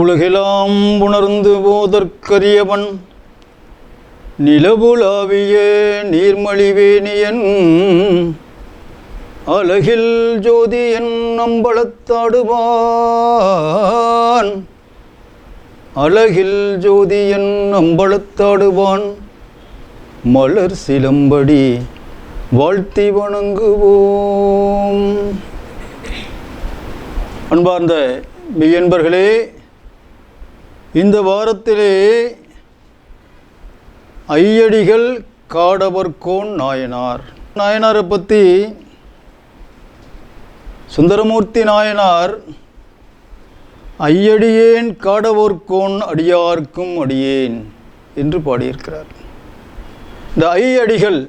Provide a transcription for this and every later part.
உலகெலாம் உணர்ந்து போதற்கரியவன் நிலவுலாவிய நீர்மலிவேணியன் அழகில் ஜோதியன் நம்பளத்தாடுவான் அழகில் ஜோதியன் நம்பளத்தாடுவான் மலர் சிலம்படி வாழ்த்தி வணங்குவோம். அன்பார்ந்த மெய்யன்பர்களே இந்த வாரத்திலே ஐயடிகள் காடவர்கோன் நாயனார். நாயனாரை பற்றி சுந்தரமூர்த்தி நாயனார் ஐயடியேன் காடவோர்கோன் அடியார்க்கும் அடியேன் என்று பாடியிருக்கிறார். இந்த ஐயடிகள்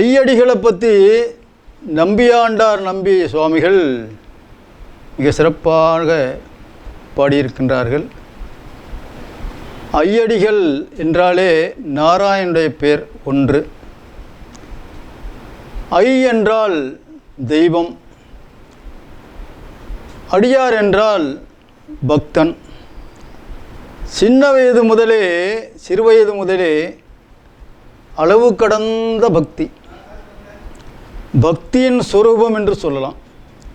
ஐயடிகளை பற்றி நம்பியாண்டார் நம்பி சுவாமிகள் மிக சிறப்பாக பாடியிருக்கின்றார்கள். ஐயடிகள் என்றாலே நாராயணுடைய பேர் ஒன்று. ஐ என்றால் தெய்வம். அடியார் என்றால் பக்தன். சின்ன வயது முதலே சிறுவயது முதலே அளவு கடந்த பக்தி. பக்தியின் சொரூபம் என்று சொல்லலாம்.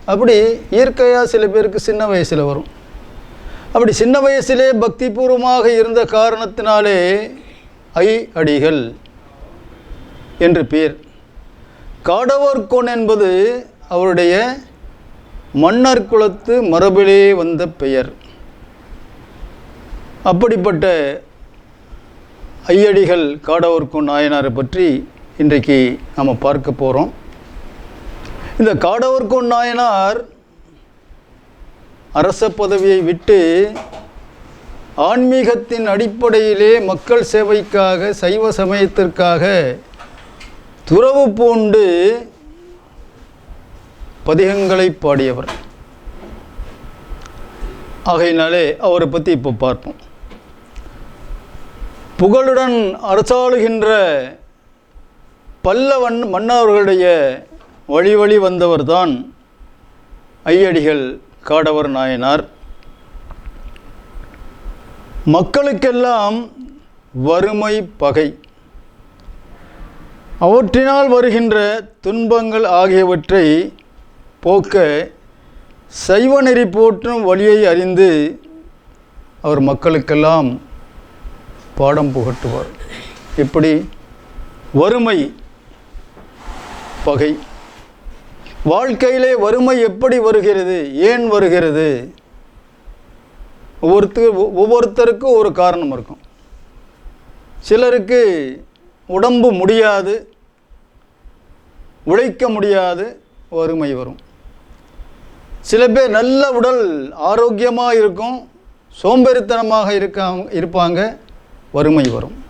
அப்படி இயற்கையாக சில பேருக்கு சின்ன வயசில் வரும். அப்படி சின்ன வயசிலே பக்திபூர்வமாக இருந்த காரணத்தினாலே ஐ அடிகள் என்று பேர். காடவர்கோன் என்பது அவருடைய மன்னர் குலத்து மரபிலே வந்த பெயர். அப்படிப்பட்ட ஐயடிகள் காடவர்கோன் நாயனாரை பற்றி இன்றைக்கு நாம் பார்க்க போகிறோம் இந்த காடவர்கோன் நாயனார் அரச பதவியை விட்டு ஆன்மீகத்தின் அடிப்படையிலே மக்கள் சேவைக்காக சைவ சமயத்திற்காக துறவு பூண்டு பதிகங்களை பாடியவர். ஆகையினாலே அவரை பற்றி இப்போ பார்ப்போம். புகழுடன் அரசாளுகின்ற பல்லவன் மன்னர்களுடைய வழி வழி வந்தவர்தான் ஐயடிகள் காடவர் நாயனார். மக்களுக்கெல்லாம் வறுமை பகை. அவற்றினால் வருகின்ற துன்பங்கள் ஆகியவற்றை போக்க சைவ நெறி போற்றும் வழியை அறிந்து அவர் மக்களுக்கெல்லாம் பாடம் புகட்டுவார். எப்படி வறுமை பகை வாழ்க்கையிலே வறுமை எப்படி வருகிறது? ஏன் வருகிறது? ஒவ்வொருத்தர் ஒவ்வொருத்தருக்கும் ஒரு காரணம் இருக்கும். சிலருக்கு உடம்பு முடியாது உழைக்க முடியாது வறுமை வரும். சில பேர் நல்ல உடல் ஆரோக்கியமாக இருக்கும் சோம்பேறித்தனமாக இருக்க இருப்பாங்க வறுமை வரும்.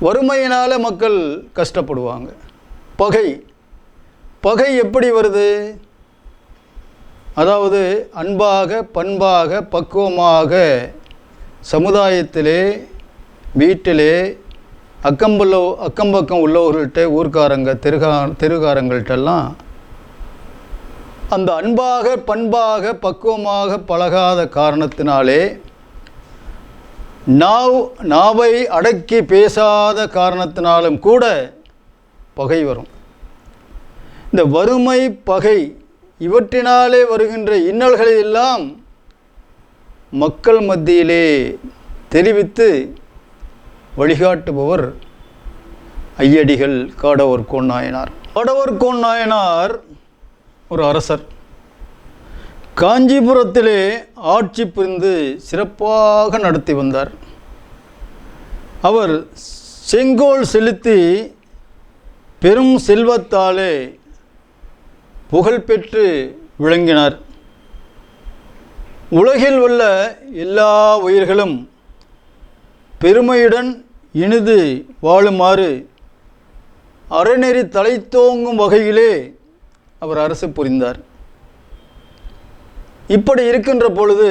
வறுமையினால் மக்கள் கஷ்டப்படுவாங்க. பகை பகை எப்படி வருது? அதாவது அன்பாக பண்பாக பக்குவமாக சமுதாயத்திலே வீட்டிலே அக்கம்புள்ள அக்கம்பக்கம் உள்ளவர்கள்ட்ட ஊர்க்காரங்க தெருகா தெருகாரங்கள்ட்டெல்லாம் அந்த அன்பாக பண்பாக பக்குவமாக பழகாத காரணத்தினாலே நாவ் நாவை அடக்கி பேசாத காரணத்தினாலும் கூட பகை வரும். இந்த வறுமை பகை இவற்றினாலே வருகின்ற இன்னல்களை எல்லாம் மக்கள் மத்தியிலே தெரிவித்து வழிகாட்டுபவர் ஐயடிகள் காடவர் கோன் நாயனார் காடவர் கோன் நாயனார் ஒரு அரசர். காஞ்சிபுரத்திலே ஆட்சி புரிந்து சிறப்பாக நடத்தி வந்தார். அவர் செங்கோல் செலுத்தி பெரும் செல்வத்தாலே புகழ்பெற்று விளங்கினார். உலகில் உள்ள எல்லா உயிர்களும் பெருமையுடன் இனிது வாழுமாறு அறநெறி தலைத்தோங்கும் வகையிலே அவர் அரசு புரிந்தார். இப்படி இருக்கின்ற பொழுது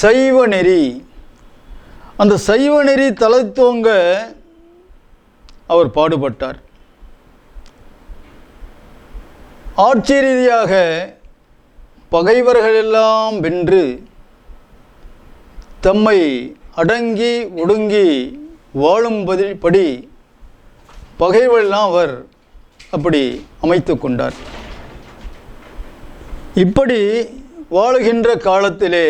சைவ நெறி அந்த சைவ நெறி தலைத்தோங்க அவர் பாடுபட்டார். ஆட்சி ரீதியாக பகைவர்களெல்லாம் வென்று தம்மை அடங்கி ஒடுங்கி வாழும்படி படி பகைவரெல்லாம் அவர் அப்படி அமைத்து கொண்டார். இப்படி வாழுகின்ற காலத்திலே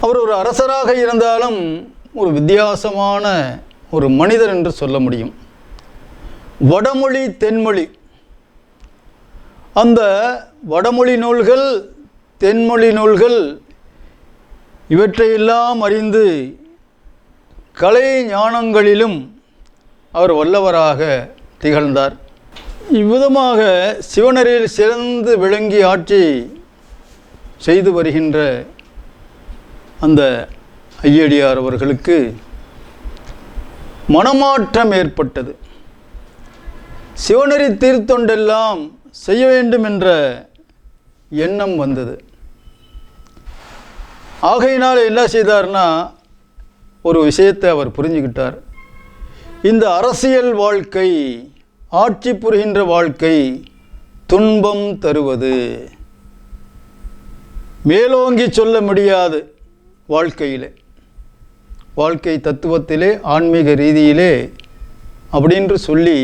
அவர் ஒரு அரசராக இருந்தாலும் ஒரு வித்தியாசமான ஒரு மனிதர் என்று சொல்ல முடியும். வடமொழி தென்மொழி அந்த வடமொழி நூல்கள் தென்மொழி நூல்கள் இவற்றையெல்லாம் அறிந்து கலை ஞானங்களிலும் அவர் வல்லவராக திகழ்ந்தார். இவ்விதமாக சிவனரில் சிறந்து விளங்கி ஆட்சி செய்து வருகின்ற அந்த ஐயடியார் அவர்களுக்கு மனமாற்றம் ஏற்பட்டது. சிவனரி தீர்த்தொண்டெல்லாம் செய்ய வேண்டும் என்ற எண்ணம் வந்தது. ஆகையினால் என்ன செய்தார்னா ஒரு விஷயத்தை அவர் புரிஞ்சுக்கிட்டார். இந்த அரசியல் வாழ்க்கை ஆட்சி புரிகின்ற வாழ்க்கை துன்பம் தருவது. மேலோங்கி சொல்ல முடியாது வாழ்க்கையிலே. வாழ்க்கை தத்துவத்திலே ஆன்மீக ரீதியிலே அப்படின்று சொல்லி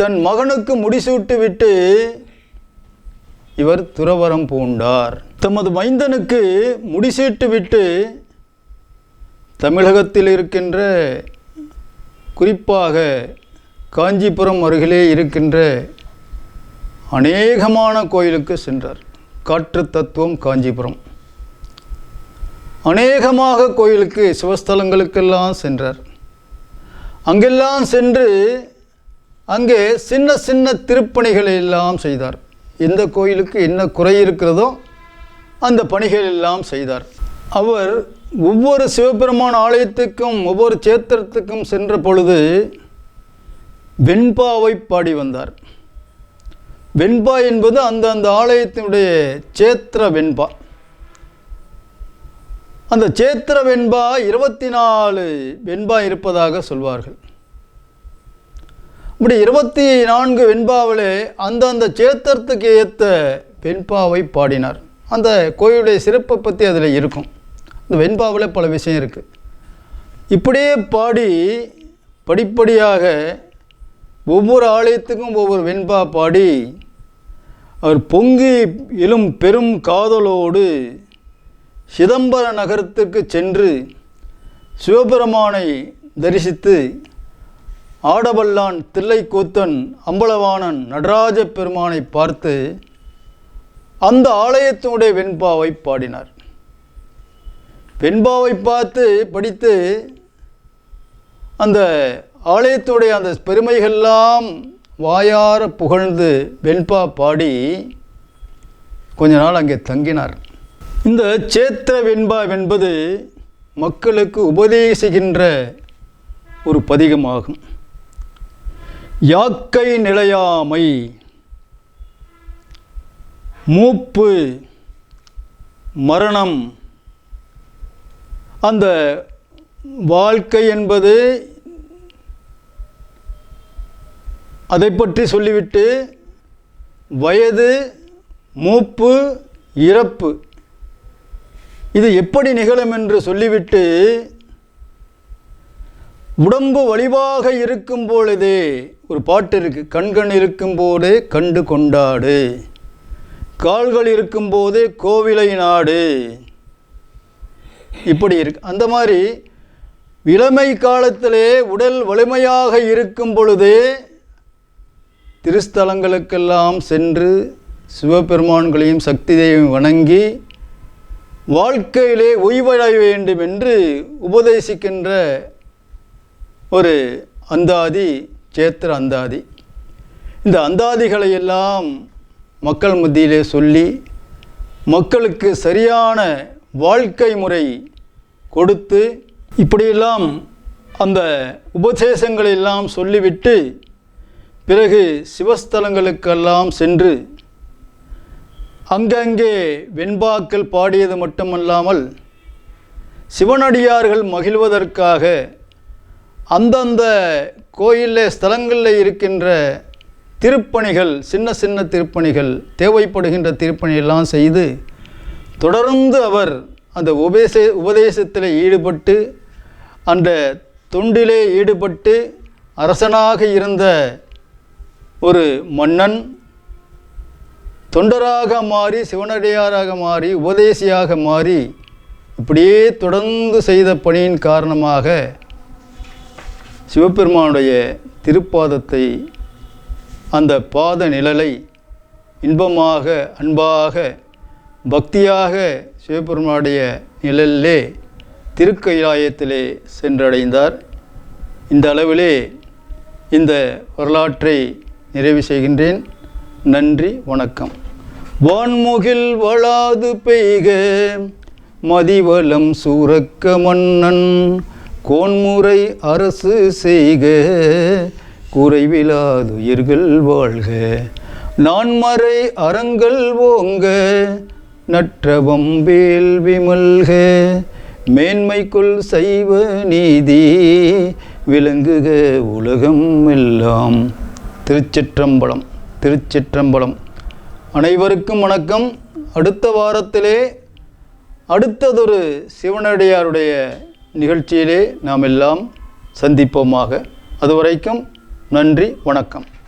தன் மகனுக்கு முடிசூட்டு விட்டு இவர் துறவரம் பூண்டார். தமது மைந்தனுக்கு முடிசூட்டு விட்டு தமிழகத்தில் இருக்கின்ற குறிப்பாக காஞ்சிபுரம் அருகிலே இருக்கின்ற அநேகமான கோயிலுக்கு சென்றார். காற்று தத்துவம் காஞ்சிபுரம். அநேகமாக கோயிலுக்கு சிவஸ்தலங்களுக்கெல்லாம் சென்றார். அங்கெல்லாம் சென்று அங்கே சின்ன சின்ன திருப்பணிகளை எல்லாம் செய்தார். எந்த கோயிலுக்கு என்ன குறை இருக்கிறதோ அந்த பணிகள் எல்லாம் செய்தார். அவர் ஒவ்வொரு சிவபெருமான் ஆலயத்துக்கும் ஒவ்வொரு சேத்திரத்துக்கும் சென்ற பொழுது வெண்பாவை பாடி வந்தார். வெண்பா என்பது அந்த அந்த ஆலயத்தினுடைய சேத்திர வெண்பா. அந்த சேத்திர வெண்பா இருபத்தி நாலு வெண்பா இருப்பதாக சொல்வார்கள். இப்படி இருபத்தி நான்கு வெண்பாவிலே அந்தந்த சேத்திரத்துக்கு ஏற்ற வெண்பாவை பாடினார். அந்த கோயிலுடைய சிறப்பை பற்றி அதில் இருக்கும். இந்த வெண்பாவில் பல விஷயம் இருக்குது இப்படியே பாடி படிப்படியாக ஒவ்வொரு ஆலயத்துக்கும் ஒவ்வொரு வெண்பா பாடி அவர் பொங்கி எழும் பெரும் காதலோடு சிதம்பர நகரத்துக்கு சென்று சிவபெருமானை தரிசித்து ஆடவல்லான் தில்லைக்கூத்தன் அம்பலவாணன் நடராஜ பெருமானை பார்த்து அந்த ஆலயத்தினுடைய வெண்பாவை பாடினார். வெண்பாவை பார்த்து படித்து அந்த ஆலயத்துடைய அந்த பெருமைகள்லாம் வாயார புகழ்ந்து வெண்பா பாடி கொஞ்ச நாள் அங்கே தங்கினார். இந்த சேத்திர வெண்பா என்பது மக்களுக்கு உபதேசிக்கின்ற ஒரு பதிகமாகும். யாக்கை நிலையாமை. மூப்பு மரணம். அந்த வாழ்க்கை என்பது அதை பற்றி சொல்லிவிட்டு வயது மூப்பு இறப்பு. இது எப்படி நிகழும் என்று சொல்லிவிட்டு உடம்பு வலிவாக இருக்கும் பொழுதே ஒரு பாட்டு இருக்கு கண்கண் இருக்கும் போதே கண்டு கொண்டாடு கால்கள் இருக்கும் போதே கோவிலை நாடு. இப்படி இருக்கு. அந்த மாதிரி இளமை காலத்திலே உடல் வலிமையாக இருக்கும் பொழுதே திருஸ்தலங்களுக்கெல்லாம் சென்று சிவபெருமான்களையும் சக்தி தெய்வம் வணங்கி வாழ்க்கையிலே ஓய்வடைய வேண்டும் என்று உபதேசிக்கின்ற ஒரு அந்தாதி சேத்திர அந்தாதி. இந்த அந்தாதிகளை எல்லாம் மக்கள் மத்தியிலே சொல்லி மக்களுக்கு சரியான வாழ்க்கை முறை கொடுத்து இப்படியெல்லாம் அந்த உபதேசங்களை எல்லாம் சொல்லிவிட்டு பிறகு சிவஸ்தலங்களுக்கெல்லாம் சென்று அங்கங்கே வெண்பாக்கள் பாடியது மட்டுமல்லாமல் சிவனடியார்கள் மகிழ்வதற்காக அந்தந்த கோயிலில் ஸ்தலங்களில் இருக்கின்ற திருப்பணிகள் சின்ன சின்ன திருப்பணிகள் தேவைப்படுகின்ற திருப்பணியெல்லாம் செய்து தொடர்ந்து அவர் அந்த உபதேச உபதேசத்தில் ஈடுபட்டு அந்த தொண்டிலே ஈடுபட்டு அரசனாக இருந்த ஒரு மன்னன் தொண்டராக மாறி சிவனடியாராக மாறி உபதேசியாக மாறி இப்படியே தொடர்ந்து செய்த பணியின் காரணமாக சிவபெருமானுடைய திருப்பாதத்தை அந்த பாத நிழலை இன்பமாக அன்பாக பக்தியாக சிவபெருமானுடைய நிழலிலே திருக்கைலாயத்திலே சென்றடைந்தார். இந்த அளவிலே இந்த வரலாற்றை நிறைவு செய்கின்றேன். நன்றி வணக்கம். வான்முகில் வளாது பெய்க மதிவலம் சூரக்க மன்னன் கோன்முறை அரசு செய்க குறைவிலாதுயிர்கள் வாழ்க. நான்மறை அறங்கள் ஓங்க நற்றவம் வேள்வி மேன்மைக்குள் செய்வ நீதி விளங்குக உலகம் எல்லாம். திருச்சிற்றம்பலம் திருச்சிற்றம்பலம். அனைவருக்கும் வணக்கம். அடுத்த வாரத்திலே அடுத்ததொரு சிவனடியாருடைய நிகழ்ச்சியிலே நாம் எல்லாம் சந்திப்போமாக. அதுவரைக்கும் நன்றி வணக்கம்.